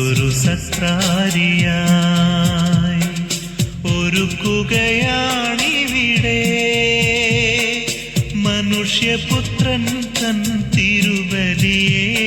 മനസ്സൊരു സത്രാരിയായി. ഒരുക്കുകയാണിവിടെ മനുഷ്യപുത്രൻ തൻ തിരുബലിയെ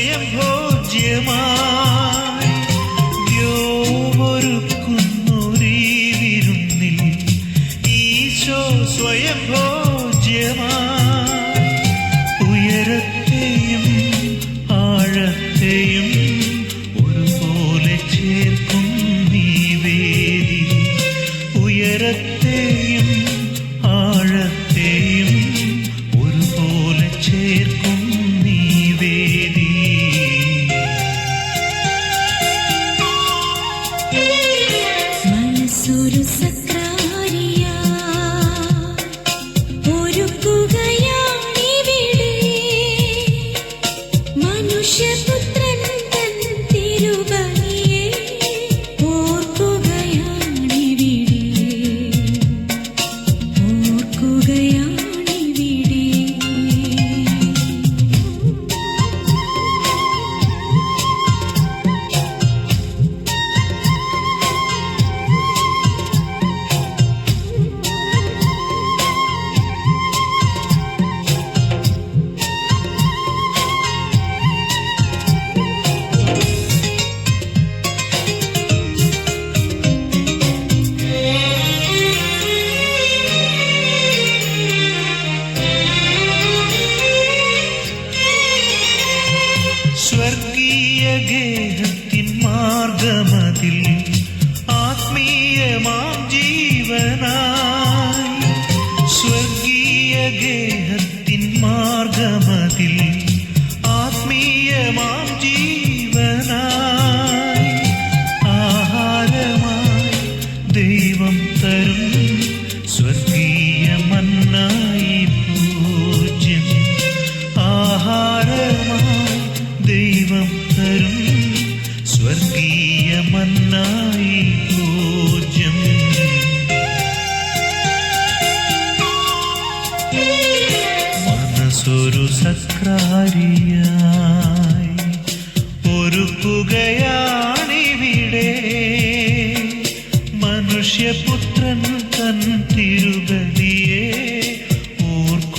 സ്വയം ഭോജ്യമായി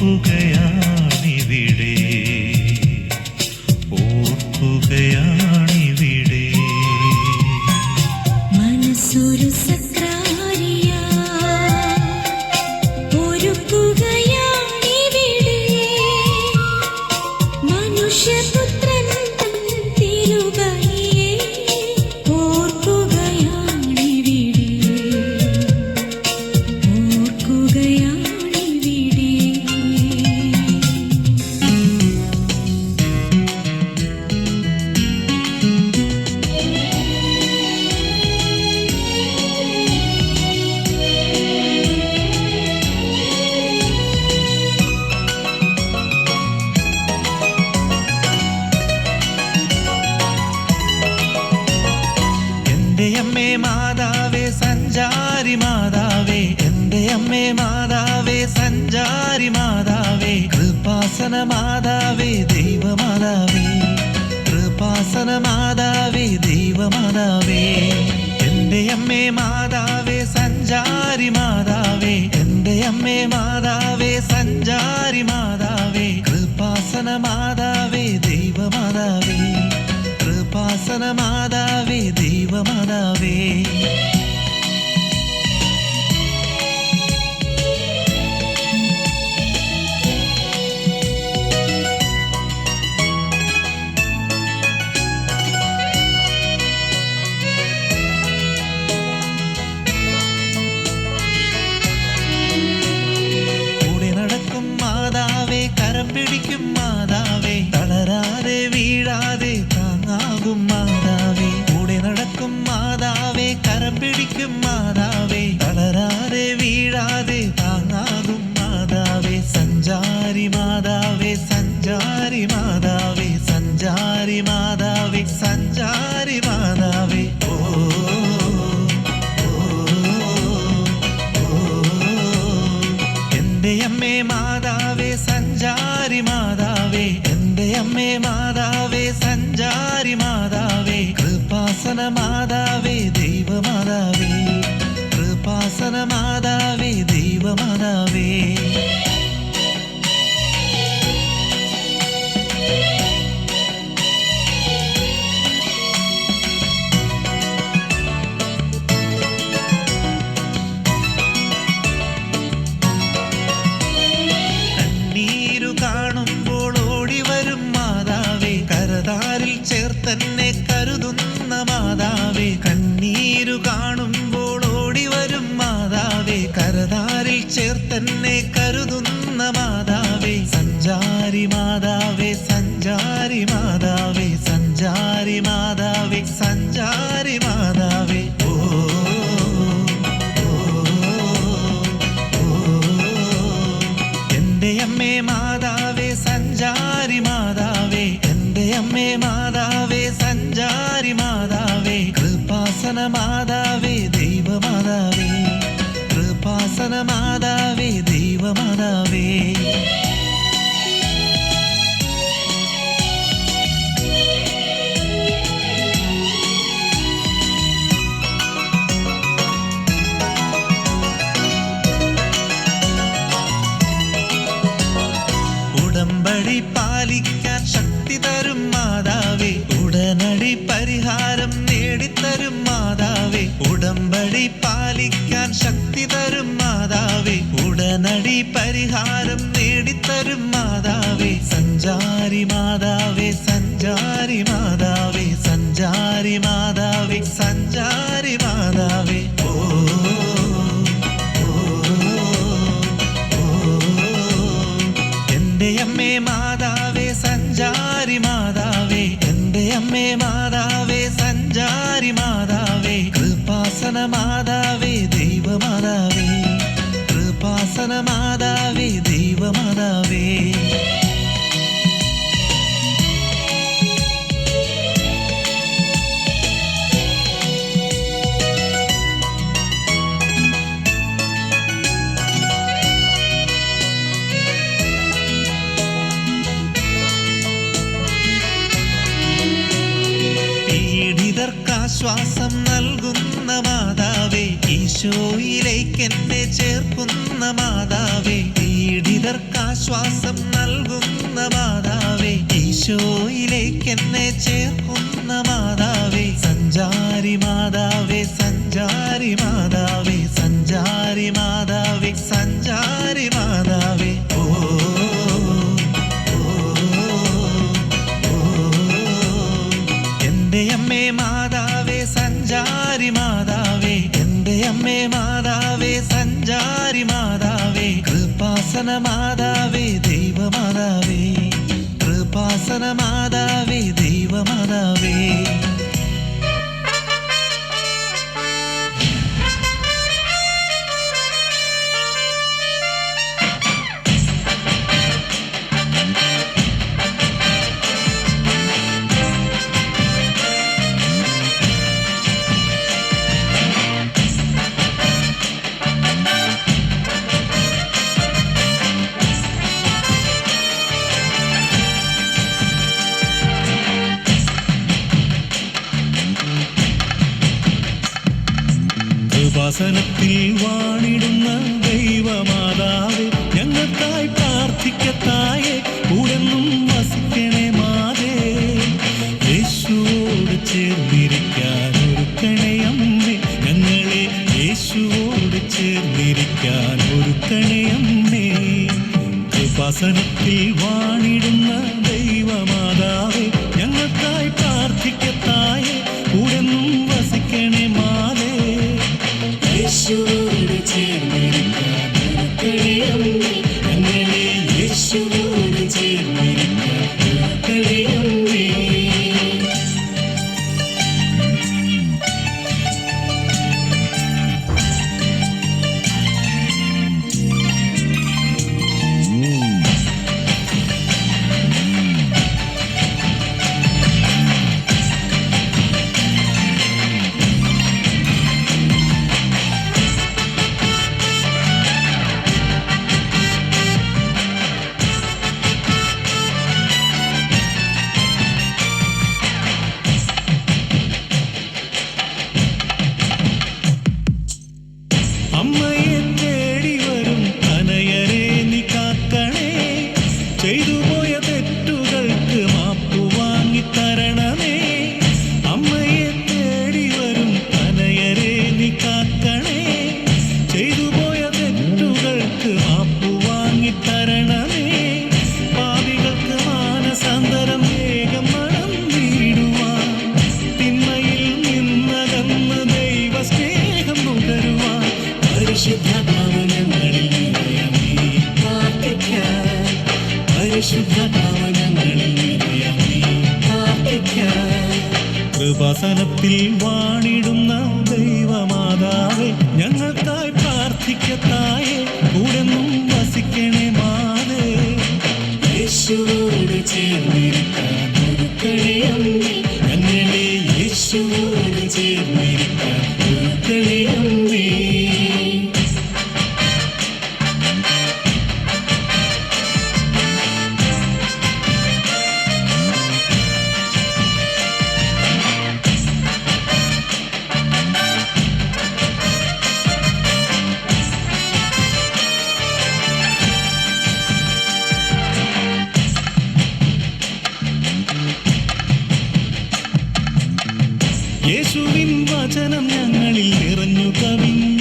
ഓർക്കുകയാണിവിടെ അമ്മേ മാതാവേ സഞ്ചാരി മാതാവേ കൃപാസന മാതാവേ ദൈവമാതാവേ കൃപാസന മാതാവേ ദൈവമാതാവേ എന്റെ അമ്മേ മാതാവേ സഞ്ചാരി മാതാവേ സഞ്ചാരി മാതാവേ കൃപാസന മാതാവേ ദൈവമാതാവേ കൃപാസന മാതാവേ ദൈവമാതാവേ മാതാവേ തളരാതെ വീഴാതെ താങ്ങാകും മാതാവേ സഞ്ചാരി മാതാവേ സഞ്ചാരി മാതാവേ സഞ്ചാരി മാതാവേ സഞ്ചാരി മാതാവേ. ഓ എന്റെ അമ്മേ മാതാവേ സഞ്ചാരി മാതാവേ എന്റെ അമ്മേ മാതാവേ സഞ്ചാരി മാതാവേ കൃപാസന മാതാവേ ചേർത്തെന്നെ കരുതുന്ന മാതാവേ സഞ്ചാരി മാതാവേ സഞ്ചാരി മാതാവേ സഞ്ചാരി മാതാവേ സഞ്ചാരി മാതാവേ. ഓ എന്റെ അമ്മേ മാതാവേ സഞ്ചാരി മാതാവേ. എന്റെ അമ്മേ മാതാവേ സഞ്ചാരി മാതാവേ. കൃപാസന മാതാവേ ദൈവമാതാവേ കൃപാസന മാതാവേ ദൈവമാതാവേ ഉടമ്പടി പാലിക്കാൻ ശക്തി തരും മാതാവേ. ഉടനടി പരിഹാരം നേടിത്തരും മാതാവേ. ഉടമ്പടി പാലിക്കാൻ ശക്തി തരും മാതാവേ. ഉടനടി പരിഹാരം നേടിത്തരും മാതാവേ. സഞ്ചാരി മാതാവേ സഞ്ചാരി മാതാവേ സഞ്ചാരി മാതാവേ സഞ്ചാരി മാതാവേ. ഓ എന്റെ അമ്മേ മാതാവേ സഞ്ചാരി മാതാവേ. എന്റെ അമ്മേ മാതാവേ. കൃപാസന മാതാവേ ദൈവമാതാവേ. കൃപാസന മാതാവേ ദൈവമാതാവേ. പീഡിതർക്കാശ്വാസം നൽകുന്ന. മാതാവേ ഈശോയിലേക്ക് എന്നെ ചേർക്കുന്ന മാതാവേ പീഡിതർക്കാശ്വാസം നൽകുന്ന മാതാവേ ഈശോയിലേക്ക് എന്നെ ചേർക്കുന്ന മാതാവേ സഞ്ചാരി മാതാവേ സഞ്ചാരി മാതാവേ സഞ്ചാരി മാതാവേ സഞ്ചാരി മാതാവേ. കൃപാസന മാതാവേ ദൈവമാതാവേ. കൃപാസന മാതാവേ ദൈവമാതാവേ. കൃപാസനത്തിൽ വാണിടുന്ന ദൈവമാതാവേ പ്രാർത്ഥിക്കത്തായേ വചനം ഞങ്ങളിൽ നിറഞ്ഞു കവിഞ്ഞു.